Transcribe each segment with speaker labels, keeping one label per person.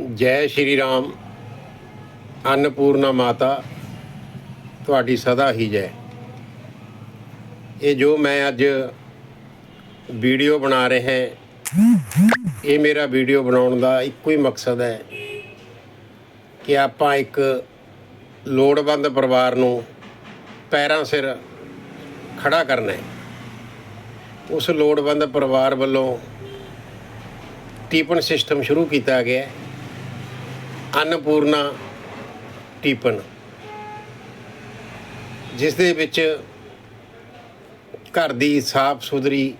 Speaker 1: ਜੈ ਸ਼੍ਰੀ ਰਾਮ, ਅੰਨਪੂਰਨਾ ਮਾਤਾ, ਤੁਹਾਡੀ ਸਦਾ ਹੀ ਜੈ। ਇਹ ਜੋ ਮੈਂ ਅੱਜ ਵੀਡੀਓ ਬਣਾ ਰਿਹਾ ਇਹ ਮੇਰਾ ਵੀਡੀਓ ਬਣਾਉਣ ਦਾ ਇੱਕੋ ਹੀ ਮਕਸਦ ਹੈ ਕਿ ਆਪਾਂ ਇੱਕ ਲੋੜਵੰਦ ਪਰਿਵਾਰ ਨੂੰ ਪੈਰਾਂ ਸਿਰ ਖੜਾ ਕਰਨਾ ਹੈ। ਉਸ ਲੋੜਵੰਦ ਪਰਿਵਾਰ ਵੱਲੋਂ ਟੀਪਨ ਸਿਸਟਮ ਸ਼ੁਰੂ ਕੀਤਾ ਗਿਆ ਹੈ। ਅੰਨਪੂਰਨਾ ਟੀਪਨ, ਜਿਸ ਦੇ ਵਿੱਚ ਘਰ ਦੀ ਸਾਫ਼ ਸੁਥਰੀ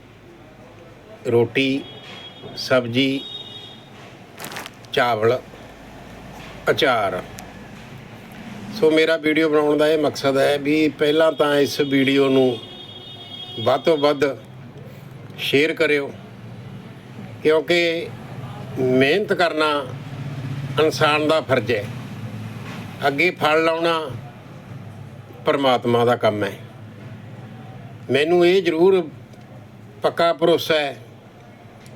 Speaker 1: ਰੋਟੀ, ਸਬਜ਼ੀ, ਚਾਵਲ, ਅਚਾਰ। ਸੋ ਮੇਰਾ ਵੀਡੀਓ ਬਣਾਉਣ ਦਾ ਇਹ ਮਕਸਦ ਹੈ ਵੀ ਪਹਿਲਾਂ ਤਾਂ ਇਸ ਵੀਡੀਓ ਨੂੰ ਵੱਧ ਤੋਂ ਵੱਧ ਸ਼ੇਅਰ ਕਰਿਓ, ਕਿਉਂਕਿ ਮਿਹਨਤ ਕਰਨਾ ਇਨਸਾਨ ਦਾ ਫਰਜ਼ ਹੈ। ਅੱਗੇ ਫਲ ਲਾਉਣਾ ਪਰਮਾਤਮਾ ਦਾ ਕੰਮ ਹੈ। ਮੈਨੂੰ ਇਹ ਜ਼ਰੂਰ ਪੱਕਾ ਭਰੋਸਾ ਹੈ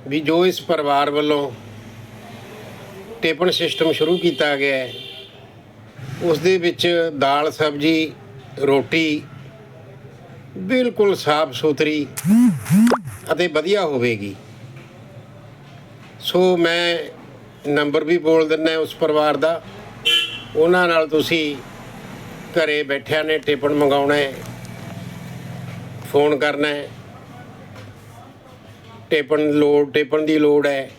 Speaker 1: ਵੀ ਜੋ ਇਸ ਪਰਿਵਾਰ ਵੱਲੋਂ ਟੇਪਨ ਸਿਸਟਮ ਸ਼ੁਰੂ ਕੀਤਾ ਗਿਆ ਹੈ, ਉਸ ਦੇ ਵਿੱਚ ਦਾਲ, ਸਬਜੀ, ਰੋਟੀ ਬਿਲਕੁਲ ਸਾਫ਼ ਸੁਥਰੀ ਅਤੇ ਵਧੀਆ ਹੋਵੇਗੀ। ਸੋ ਮੈਂ ਨੰਬਰ ਵੀ ਬੋਲ ਦਿੰਦਾ ਉਸ ਪਰਿਵਾਰ ਦਾ। ਉਹਨਾਂ ਨਾਲ ਤੁਸੀਂ ਘਰੇ ਬੈਠਿਆਂ ਨੇ ਟਿਪਣ ਮੰਗਾਉਣਾ ਹੈ, ਫੋਨ ਕਰਨਾ ਹੈ। ਟਿਪਣ ਲੋਡ ਟਿਪਣ ਦੀ ਲੋੜ ਹੈ।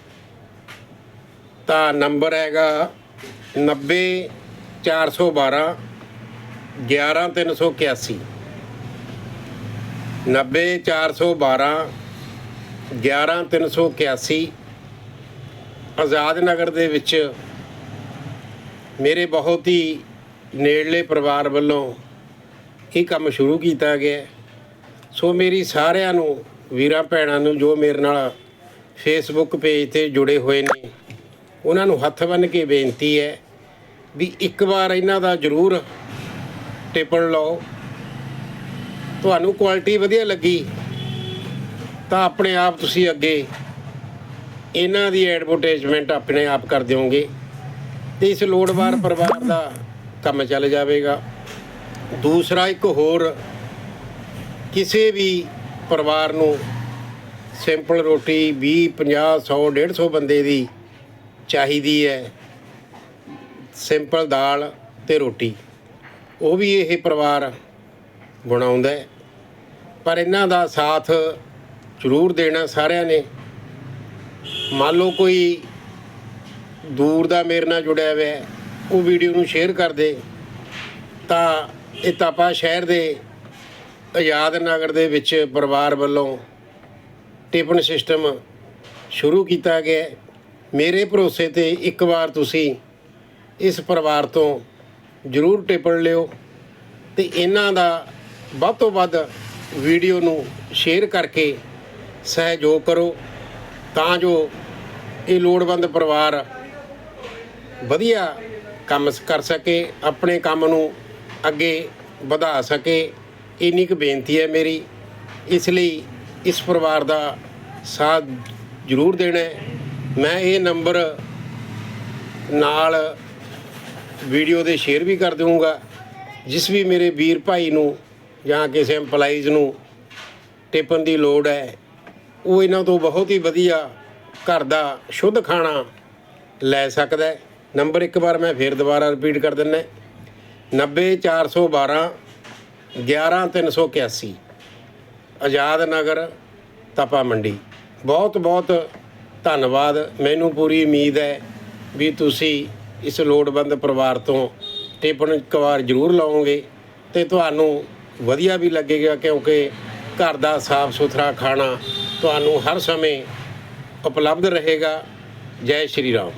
Speaker 1: ਤਾਂ ਨੰਬਰ ਹੈਗਾ 90 412 11381 90 412 11381 ਆਜ਼ਾਦ ਨਗਰ ਦੇ ਵਿੱਚ ਮੇਰੇ ਬਹੁਤ ਹੀ ਨੇੜਲੇ ਪਰਿਵਾਰ ਵੱਲੋਂ ਇਹ ਕੰਮ ਸ਼ੁਰੂ ਕੀਤਾ ਗਿਆ ਸੋ ਮੇਰੀ ਸਾਰਿਆਂ ਨੂੰ, ਵੀਰਾਂ ਭੈਣਾਂ ਨੂੰ ਜੋ ਮੇਰੇ ਨਾਲ ਫੇਸਬੁੱਕ ਪੇਜ ਤੇ ਜੁੜੇ ਹੋਏ ਨੇ, ਉਹਨਾਂ ਨੂੰ ਹੱਥ ਬੰਨ੍ਹ ਕੇ ਬੇਨਤੀ ਹੈ ਵੀ ਇੱਕ ਵਾਰ ਇਹਨਾਂ ਦਾ ਜ਼ਰੂਰ ਟਿਪਣ ਲਓ। ਤੁਹਾਨੂੰ ਕੁਆਲਿਟੀ ਵਧੀਆ ਲੱਗੀ ਤਾਂ ਆਪਣੇ ਆਪ ਤੁਸੀਂ ਅੱਗੇ ਇਹਨਾਂ ਦੀ ਐਡਵਰਟਾਈਜ਼ਮੈਂਟ ਆਪਣੇ ਆਪ ਕਰ ਦਿਓਗੇ। ਤੇ ਇਸ ਲੋੜਵਾਰ ਪਰਿਵਾਰ ਦਾ ਕੰਮ ਚੱਲ ਜਾਵੇਗਾ। ਦੂਸਰਾ, ਇੱਕ ਹੋਰ, ਕਿਸੇ ਵੀ ਪਰਿਵਾਰ ਨੂੰ ਸਿੰਪਲ ਰੋਟੀ 20 50 100 150 ਬੰਦੇ ਦੀ ਚਾਹੀਦੀ ਹੈ। ਸਿੰਪਲ ਦਾਲ ਤੇ ਰੋਟੀ। ਉਹ ਵੀ ਇਹ ਪਰਿਵਾਰ ਬਣਾਉਂਦਾ ਪਰ ਇਹਨਾਂ ਦਾ ਸਾਥ ਜ਼ਰੂਰ ਦੇਣਾ ਸਾਰਿਆਂ ਨੇ। ਮੰਨ ਲਓ ਕੋਈ ਦੂਰ ਦਾ ਮੇਰੇ ਨਾਲ ਜੁੜਿਆ ਹੋਇਆ ਹੈ, ਉਹ ਵੀਡੀਓ ਨੂੰ ਸ਼ੇਅਰ ਕਰ ਦੇ ਤਾਂ ਇਹ ਤਾਪਾ ਸ਼ਹਿਰ ਦੇ ਆਜ਼ਾਦ ਨਗਰ ਦੇ ਵਿੱਚ ਪਰਿਵਾਰ ਵੱਲੋਂ ਟਿਫਨ ਸਿਸਟਮ ਸ਼ੁਰੂ ਕੀਤਾ ਗਿਆ ਮੇਰੇ ਭਰੋਸੇ ਤੇ ਇੱਕ ਵਾਰ ਤੁਸੀਂ ਇਸ ਪਰਿਵਾਰ ਤੋਂ ਜ਼ਰੂਰ ਟਿਫਨ ਲਿਓ ਤੇ ਇਹਨਾਂ ਦਾ ਵੱਧ ਤੋਂ ਵੱਧ ਵੀਡੀਓ ਨੂੰ ਸ਼ੇਅਰ ਕਰਕੇ ਸਹਿਯੋਗ ਕਰੋ। ਤਾਂ ਜੋ ਇਹ ਲੋੜਵੰਦ ਪਰਿਵਾਰ ਵਧੀਆ ਕੰਮ ਕਰ ਸਕੇ, ਆਪਣੇ ਕੰਮ ਨੂੰ ਅੱਗੇ ਵਧਾ ਸਕੇ। ਇੰਨੀ ਕੁ ਬੇਨਤੀ ਹੈ ਮੇਰੀ। ਇਸ ਲਈ ਇਸ ਪਰਿਵਾਰ ਦਾ ਸਾਥ ਜ਼ਰੂਰ ਦੇਣਾ ਮੈਂ ਇਹ ਨੰਬਰ ਨਾਲ ਵੀਡੀਓ ਦੇ ਸ਼ੇਅਰ ਵੀ ਕਰ ਦਊਂਗਾ, ਜਿਸ ਵੀ ਮੇਰੇ ਵੀਰ ਭਾਈ ਨੂੰ ਜਾਂ ਕਿਸੇ EMPLOYEES ਨੂੰ ਟਿਪਨ ਦੀ ਲੋੜ ਹੈ। ਉਹ ਇਹਨਾਂ ਤੋਂ ਬਹੁਤ ਹੀ ਵਧੀਆ ਘਰ ਦਾ ਸ਼ੁੱਧ ਖਾਣਾ ਲੈ ਸਕਦਾ ਹੈ। ਨੰਬਰ ਇੱਕ ਵਾਰ ਮੈਂ ਫੇਰ ਦੁਬਾਰਾ ਰਿਪੀਟ ਕਰ ਦਿੰਦਾ 90412 11381 ਆਜ਼ਾਦ ਨਗਰ, ਤਪਾ ਮੰਡੀ। ਬਹੁਤ ਬਹੁਤ ਧੰਨਵਾਦ। ਮੈਨੂੰ ਪੂਰੀ ਉਮੀਦ ਹੈ ਵੀ ਤੁਸੀਂ ਇਸ ਲੋੜਵੰਦ ਪਰਿਵਾਰ ਤੋਂ ਟਿਪਣ ਇੱਕ ਵਾਰ ਜ਼ਰੂਰ ਲਾਓਗੇ ਤੇ ਤੁਹਾਨੂੰ ਵਧੀਆ ਵੀ ਲੱਗੇਗਾ ਕਿਉਂਕਿ ਘਰ ਦਾ ਸਾਫ਼ ਸੁਥਰਾ ਖਾਣਾ ਤੁਹਾਨੂੰ ਹਰ ਸਮੇਂ ਉਪਲਬਧ ਰਹੇਗਾ। ਜੈ ਸ਼੍ਰੀ ਰਾਮ।